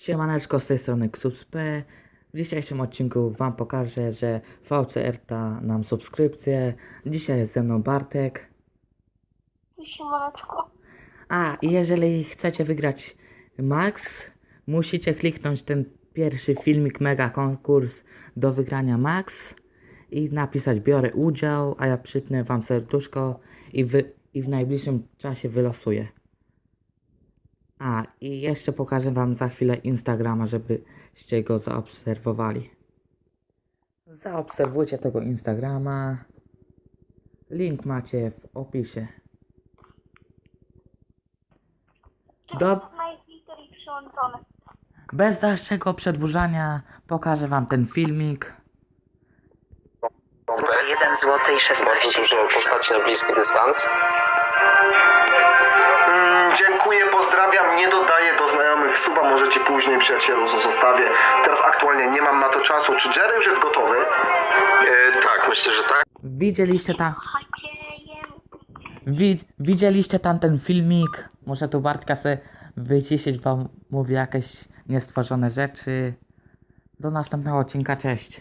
Siemaneczko, z tej strony Ksubsp. W dzisiejszym odcinku Wam pokażę, że VCR da nam subskrypcję. Dzisiaj jest ze mną Bartek. Siemaneczko. A, i jeżeli chcecie wygrać Max, musicie kliknąć ten pierwszy filmik Mega Konkurs do wygrania Max i napisać biorę udział, a ja przypnę Wam serduszko i, wy, i w najbliższym czasie wylosuję. A, i jeszcze pokażę Wam za chwilę Instagrama, żebyście go zaobserwowali. Zaobserwujcie tego Instagrama. Link macie w opisie. Dob. Bez dalszego przedłużania pokażę Wam ten filmik. Super. 1 zł i 16 Bardzo dużo postaci na bliski dystans. Pozdrawiam. Nie dodaję do znajomych suba, może ci później przyjacielu zo- zostawię. Teraz aktualnie nie mam na to czasu. Czy Jerry już jest gotowy? E, tak, myślę, że tak. Widzieliście tam, Maciejem. wi, widzieliście tam ten filmik? Muszę tu Bartka se wyciszyć, bo mówi jakieś niestworzone rzeczy. Do następnego odcinka, cześć.